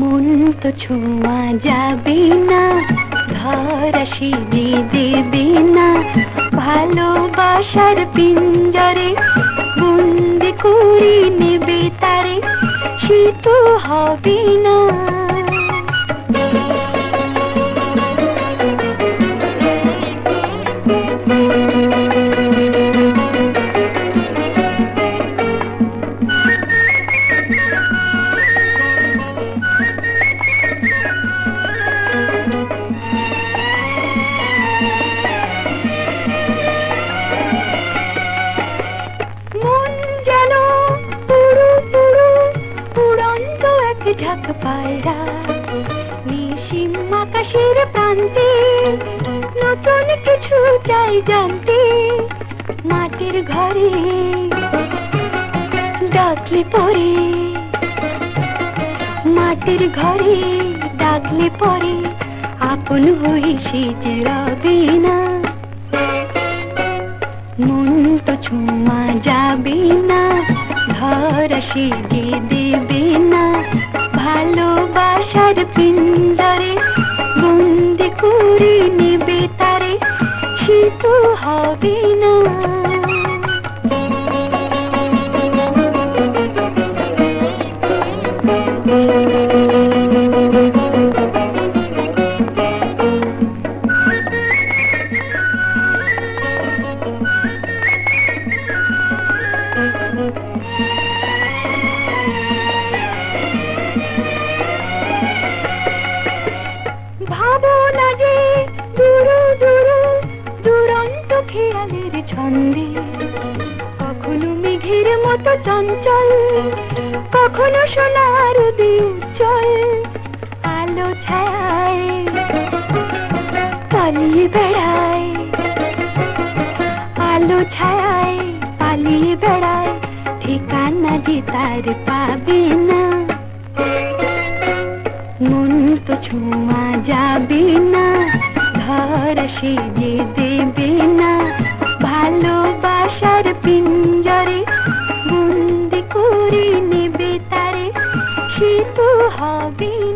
মন তো ছোঁয়া যাবে না ধরা সিঁড়ি দেবে না। ভালোবাসার পিঞ্জরে বন্দি করে নেবে তারে, সে তো হবে না। ঝাঁক পায়রা নিশিম আকাশের প্রান্তে নতুন কিছু চাই জানতে। মাটির ঘরে ডাকলে পরে মাটির ঘরে ডাকলে পরে আপন হয়ে সে না। মন তো ছোঁয়া যাবে না। ধরা সেজে দেবে না। ভালোবাসার পিঞ্জরে বন্দি করে নেবে তারে সে হবে না যে দুরু দুরু, দুরন্ত খেয়ালের ছন্দে। কখনো মেঘের মতো চঞ্চল, কখনো সোনার আলো ছায় পালিয়ে বেড়ায়। আলো ছায় পালিয়ে বেড়ায়, ঠিকানা যে তার পাবে না। মন তো ছোঁয়া যাবে না ধরা সিজে দেবে না। ভালোবাসার পিঞ্জরে বন্দি করে নেবে তারে, সে তো হবে